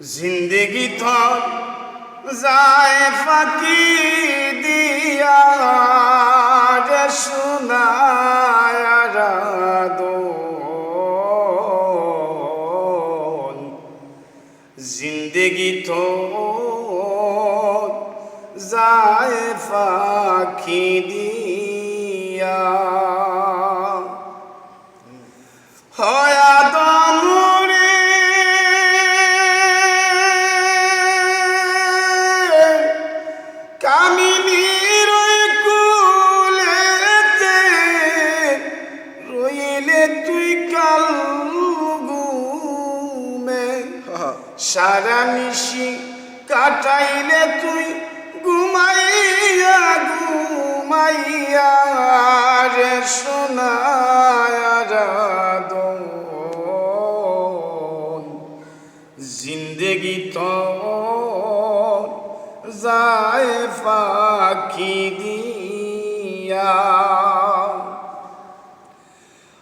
জিন্দগি থর যায় ফাঁকি দিয়া রে শোনায় জিন্দগি তো যায় ফাঁকি দিয়া কাল ঘুমে। সারা নিশি কাটাইলে তুই ঘুমাইয়া ঘুমাইয়া রে সোনায়ারাদন জিন্দেগি তো যায় ফাঁকি দিয়া।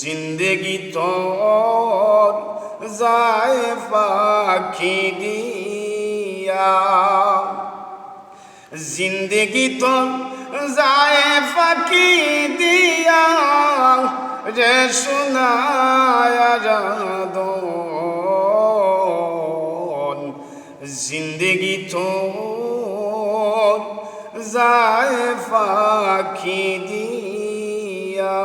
জিন্দেগি তোর যায় পাখি দিয়া। জিন্দেগি তো যায় ফাঁকি দিয়া রে শোনায়ারাদন জিন্দেগি তো যায় ফাঁকি দিয়া।